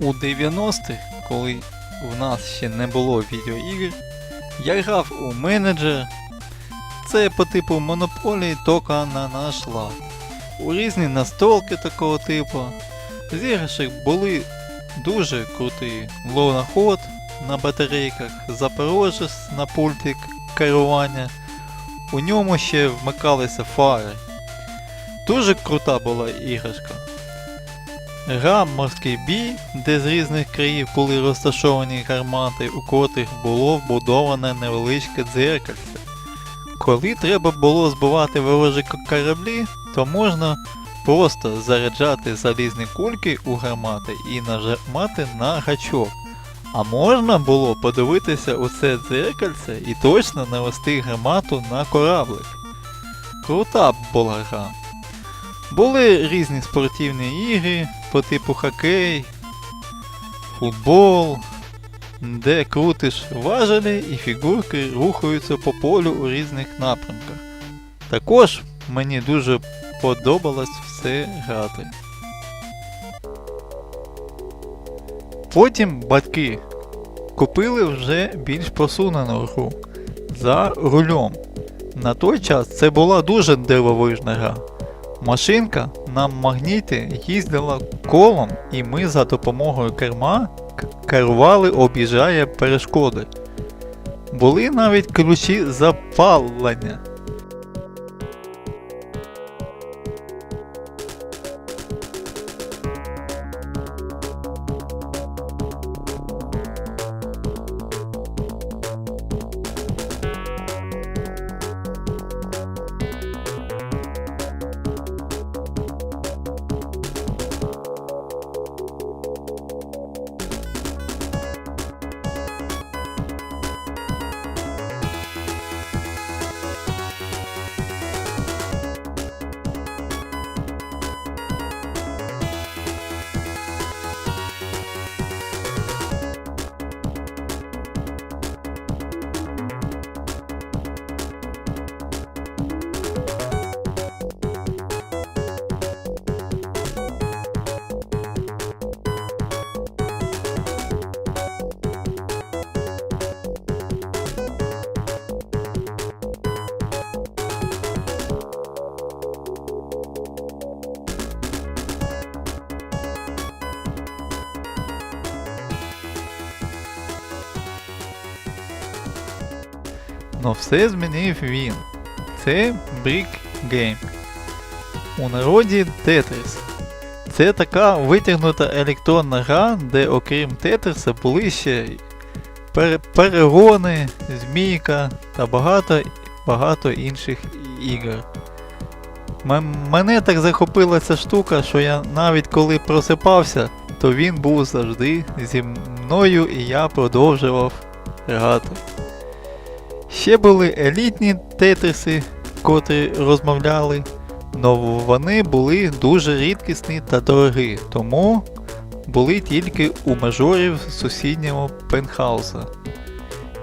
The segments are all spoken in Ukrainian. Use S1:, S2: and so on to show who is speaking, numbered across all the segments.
S1: У 90-х, коли в нас ще не було відеоігр, я грав у менеджер. Це по типу монополії тока на наш лад. У різні настолки такого типу. З іграшок були дуже круті луноход на батарейках, запорожець на пульті керування. У ньому ще вмикалися фари. Дуже крута була іграшка. Гра морський бій, де з різних країв були розташовані гармати, у котрих було вбудоване невеличке дзеркальце. Коли треба було збивати ворожі кораблі, то можна просто заряджати залізні кульки у гармати і нажимати на гачок. А можна було подивитися у це дзеркальце і точно навести гармату на кораблик. Крута була гра. Були різні спортивні ігри по типу хокей, футбол, де крутиш важелі і фігурки рухаються по полю у різних напрямках. Також мені дуже подобалось все грати. Потім батьки купили вже більш просунену гру за рулем. На той час це була дуже дивовижна гра. Машинка на магніті їздила колом, і ми за допомогою керма керували, об'їжджає перешкоди. Були навіть ключі запалення. Но все змінив він. Це Brick Game. У народі Tetris. Це така витягнута електронна гра, де окрім Тетриса були ще перегони, змійка та багато, багато інших ігор. Мене так захопила ця штука, що я навіть коли просипався, то він був завжди зі мною і я продовжував грати. Ще були елітні тетриси, котрі розмовляли, но вони були дуже рідкісні та дорогі, тому були тільки у мажорів сусіднього пентхауса.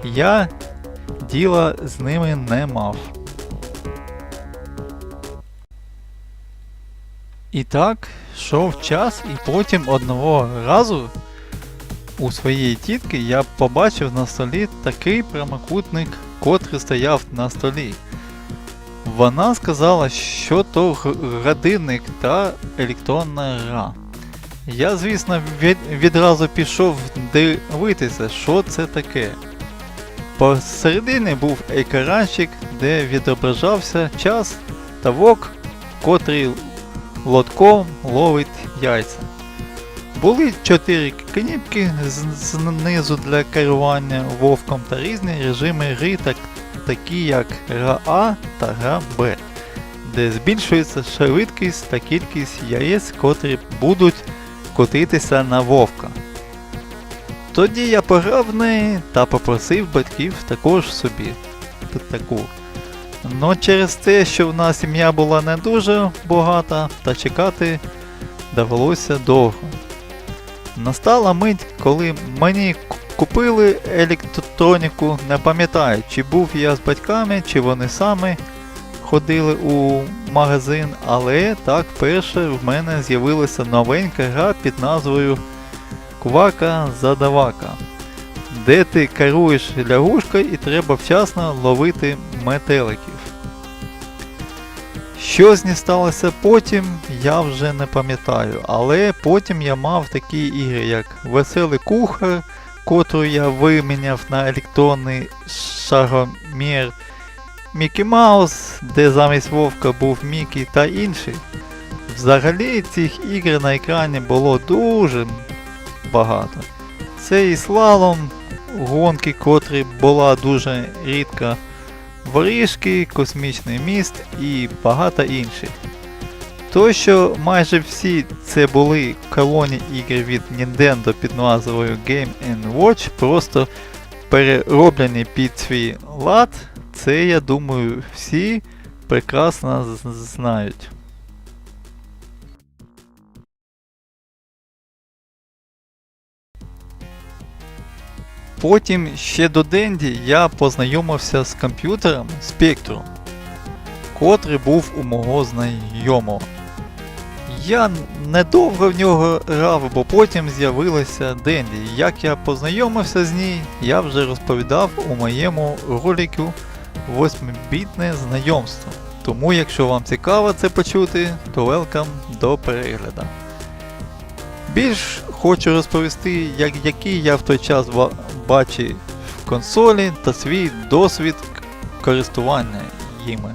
S1: Я діла з ними не мав. І так, йшов час, і потім одного разу у своєї тітки я побачив на столі такий прямокутник, котрий стояв на столі. Вона сказала, що то годинник та електронна гра. Я, звісно, від, відразу пішов дивитися, що це таке. Посередині був екранчик, де відображався час та вок, котрий лотком ловить яйця. Були чотири кніпки знизу для керування вовком та різні режими гри, так, такі як гра А та гра Б, де збільшується швидкість та кількість яєць, котрі будуть котитися на вовка. Тоді я пограв в неї та попросив батьків також собі таку. Но через те, що в нас сім'я була не дуже багата, та чекати довелося довго. Настала мить, коли мені купили електроніку, не пам'ятаю, чи був я з батьками, чи вони самі ходили у магазин, але так перше в мене з'явилася новенька гра під назвою квака задавака, де ти керуєш лягушкою і треба вчасно ловити метеликів. Що з ній сталося потім, я вже не пам'ятаю, але потім я мав такі ігри, як Веселий кухар, котру я виміняв на електронний шагомір, Мікі Маус, де замість Вовка був Мікі та інший. Взагалі цих ігор на екрані було дуже багато. Це і слалом, гонки, котрі була дуже рідка, воріжки, космічний міст і багато інших. То, що майже всі це були колоні ігри від Nintendo під назвою Game Watch, просто перероблені під свій лад, це я думаю всі прекрасно знають. Потім ще до Денді я познайомився з комп'ютером Spectrum, котрий був у мого знайомого. Я недовго в нього грав, бо потім з'явилася Денді. Як я познайомився з ній, я вже розповідав у моєму ролику 8-бітне знайомство. Тому, якщо вам цікаво це почути, то welcome до перегляду. Більш хочу розповісти, як, який я в той час бачив консолі та свій досвід користування їми.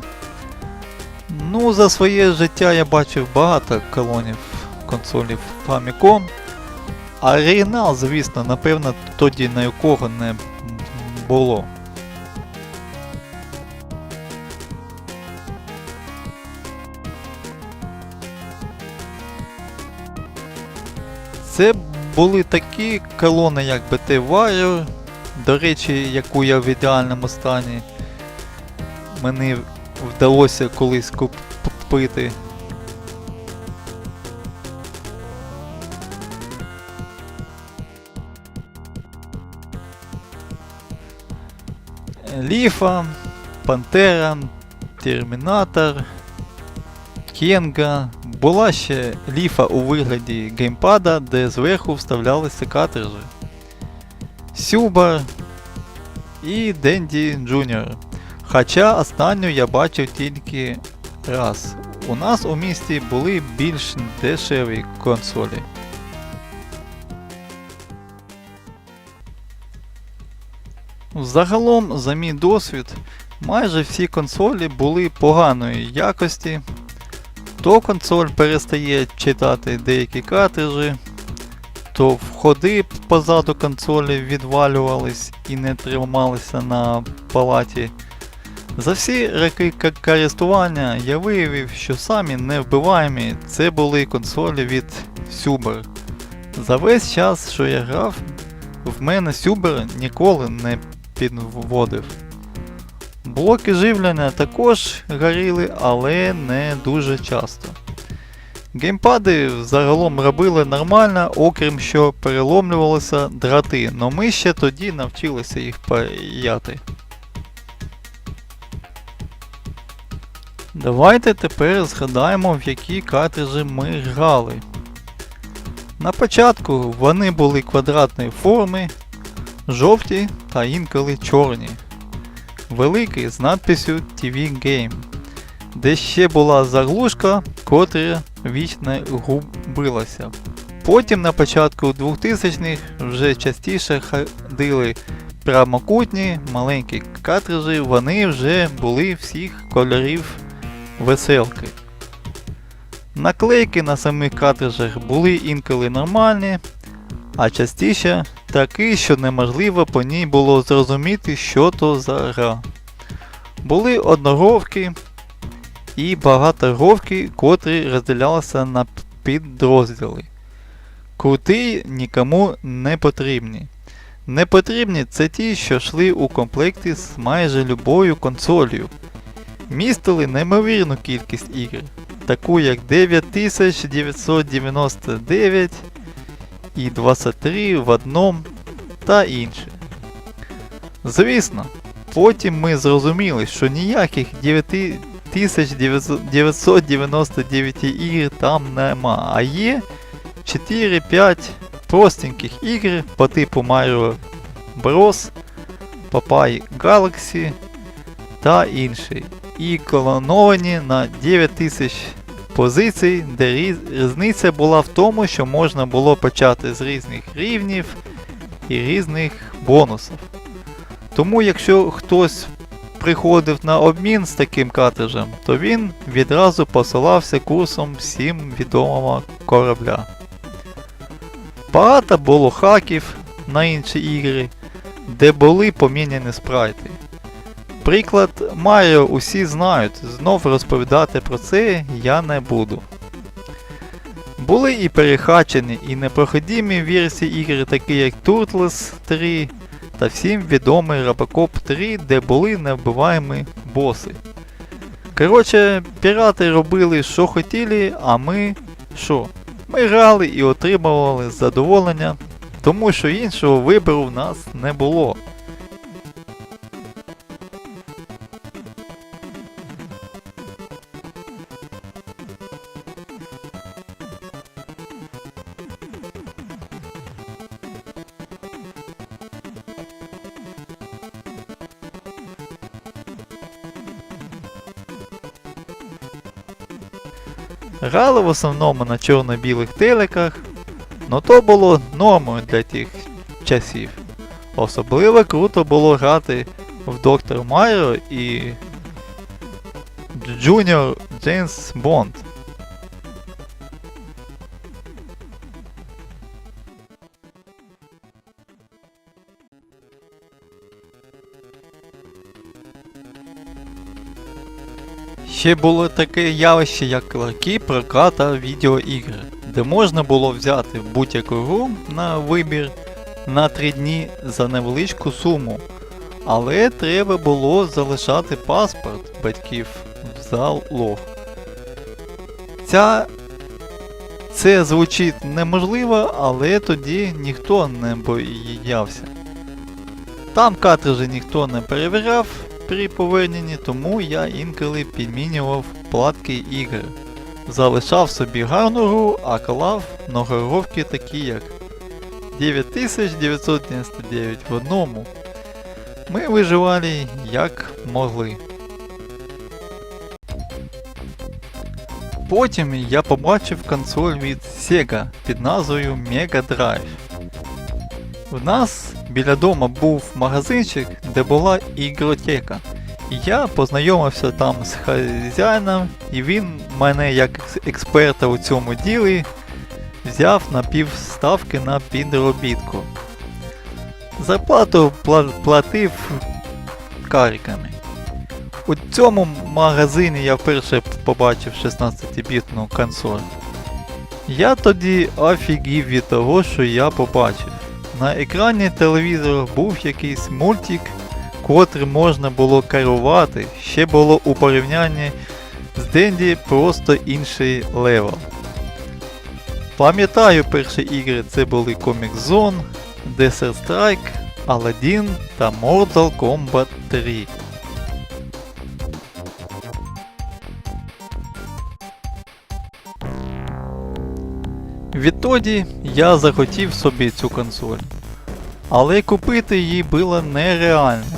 S1: Ну, за своє життя я бачив багато колонів консолів Famicom. А оригінал, звісно, напевно, тоді на якого не було. Це були такі колони, як BT Warrior, до речі, яку я в ідеальному стані мені вдалося колись купити. Ліфа, Пантера, Термінатор, Кенга. Була ще ліфа у вигляді геймпада, де зверху вставлялися картриджі. Сюбар і Денді Джуніор. Хоча останню я бачив тільки раз. У нас у місті були більш дешеві консолі. Загалом, за мій досвід, майже всі консолі були поганої якості. То консоль перестає читати деякі картриджі, то входи позаду консолі відвалювались і не трималися на палаті. За всі роки користування я виявив, що самі невбиваємі це були консолі від Super. За весь час, що я грав, в мене Super ніколи не підводив. Блоки живлення також горіли, але не дуже часто. Геймпади загалом робили нормально, окрім що переломлювалися дроти, но ми ще тоді навчилися їх паяти. Давайте тепер згадаємо, в які картриджі ми грали. На початку вони були квадратної форми, жовті та інколи чорні. Великий з надписю TV Game, де ще була заглушка, котра вічно губилася. Потім на початку 2000-х вже частіше ходили прямокутні маленькі картриджі, вони вже були всіх кольорів веселки. Наклейки на самих картриджах були інколи нормальні, а частіше такі, що неможливо по ній було зрозуміти, що то за гра. Були одноровки і багаторовки, котрі розділялися на підрозділи. Крути нікому не потрібні. Не потрібні це ті, що йшли у комплекті з майже любою консолью. Містили неймовірну кількість ігор, таку як 9999 і 23 в одному та інше. Звісно, потім ми зрозуміли, що ніяких 9999 ігр там нема, а є 4-5 простеньких ігр по типу Mario Bros, Papaya Galaxy та інші. І колоновані на 9000 позицій, де різ- різниця була в тому, що можна було почати з різних рівнів і різних бонусів. Тому якщо хтось приходив на обмін з таким картриджем, то він відразу посилався курсом всім відомого корабля. Багато було хаків на інші ігри, де були поміняні спрайти. Приклад Маріо усі знають, знов розповідати про це я не буду. Були і перехачені, і непроходимі версії ігри, такі як Turtles 3 та всім відомий Robocop 3, де були невбиваємі боси. Коротше, пірати робили, що хотіли, а ми що? Ми грали і отримували задоволення, тому що іншого вибору в нас не було. Грали в основному на чорно-білих телеках, но то було нормою для тих часів. Особливо круто було грати в Доктор Майро і Junior Джеймс Бонд. Ще було таке явище, як ларки проката відеоігр, де можна було взяти будь-яку гру на вибір на 3 дні за невеличку суму. Але треба було залишати паспорт батьків в залог. Ця... Це звучить неможливо, але тоді ніхто не боявся. Там картриджі ніхто не перевіряв при поверненні, тому я інколи підмінював платки ігор. Залишав собі гарну гру, а клав многоровки такі як 9999 в одному. Ми виживали як могли. Потім я побачив консоль від Sega під назвою Mega Drive. В нас біля дома був магазинчик, де була ігротека. Я познайомився там з хазяїном, і він мене як експерта у цьому ділі взяв на півставки на підробітку. Зарплату платив кариками. У цьому магазині я вперше побачив 16-бітну консоль. Я тоді офігів від того, що я побачив. На екрані телевізору був якийсь мультик, котрий можна було керувати, ще було у порівнянні з Денді просто інший левел. Пам'ятаю перші ігри це були Comic Zone, Desert Strike, Aladdin та Mortal Kombat 3. Відтоді я захотів собі цю консоль. Але купити її було нереально.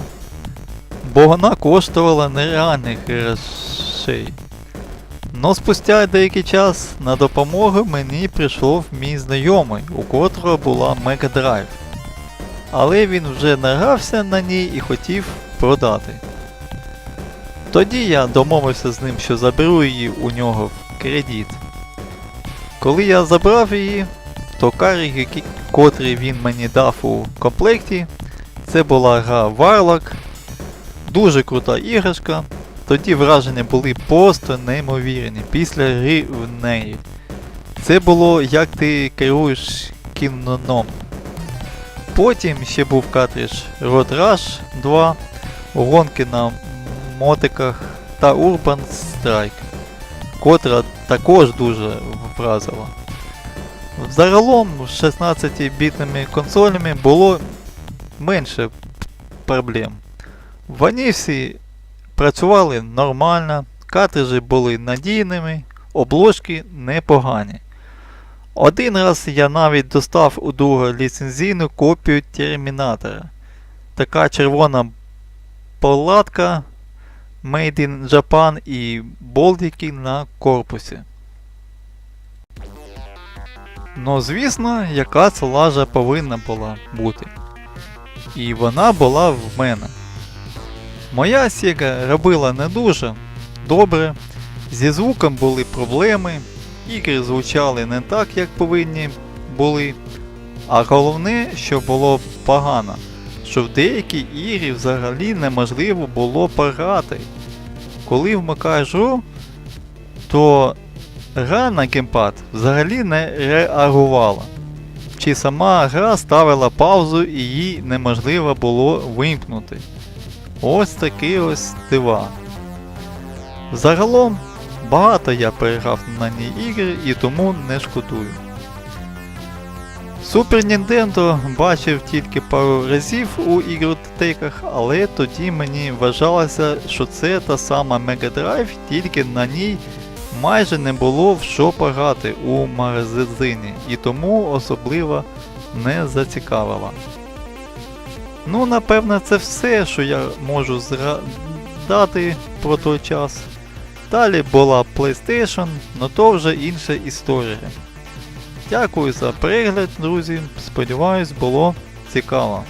S1: Бо вона коштувала нереальних грошей. Но спустя деякий час на допомогу мені прийшов мій знайомий, у котрого була Mega Drive. Але він вже награвся на ній і хотів продати. Тоді я домовився з ним, що заберу її у нього в кредит. Коли я забрав її, то який- котрий він мені дав у комплекті, це була гра Warlock. Дуже крута іграшка. Тоді враження були просто неймовірні після гри в неї. Це було як ти керуєш кіноном. Потім ще був картридж Road Rush 2, гонки на мотиках та Urban Strike, котра також дуже вразила. Загалом з 16-бітними консолями було менше проблем. Вони всі працювали нормально, картриджі були надійними, обложки непогані. Один раз я навіть достав у друга ліцензійну копію Термінатора. Така червона палатка Made in Japan і болтики на корпусі. Ну, звісно, якась лажа повинна була бути. І вона була в мене. Моя Sega робила не дуже добре, зі звуком були проблеми, ігри звучали не так, як повинні були. А головне, що було погано, що в деякі ігри взагалі неможливо було пограти. Коли вмикаєш гру, то гра на геймпад взагалі не реагувала. Чи сама гра ставила паузу і її неможливо було вимкнути. Ось такі ось дива. Загалом, багато я переграв на ній ігри і тому не шкодую. Супер Нінтендо бачив тільки пару разів у ігротеках, але тоді мені вважалося, що це та сама Mega Drive, тільки на ній майже не було в що пограти у магазині і тому особливо не зацікавила. Ну, напевно, це все, що я можу згадати про той час. Далі була PlayStation, но то вже інша історія. Дякую за перегляд, друзі. Сподіваюсь, було цікаво.